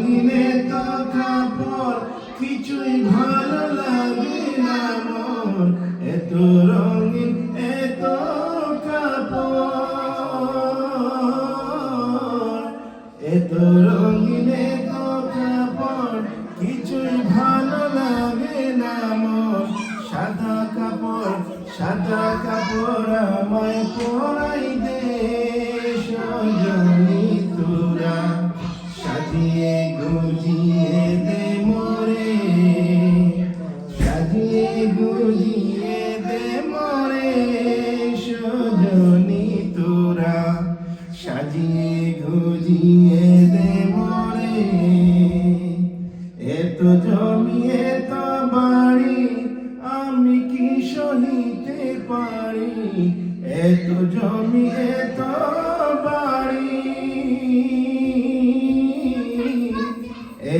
রঙিন এত কাপড় কিছুই ভালো লাগে না মোর এত রঙিন, এত কাপড়। এত রঙিন, এত কাপড়, কিছুই ভালো লাগে না মোর সাদা কাপড় সাদা কাপড় আমায় পরাই দে সজনি। পারি, এত জমি, এত বাড়ি।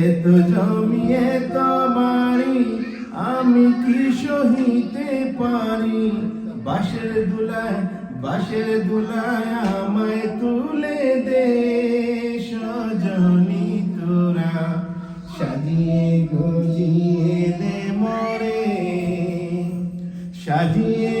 এত জমি, এত বাড়ি, আমি কি সহিতে পারি? বাসের দুলায় বাসের দুলায় আমায় তুলে দে, সজনি তোরা। সাজিয়ে গুজিয়ে দে মরে, সাজিয়ে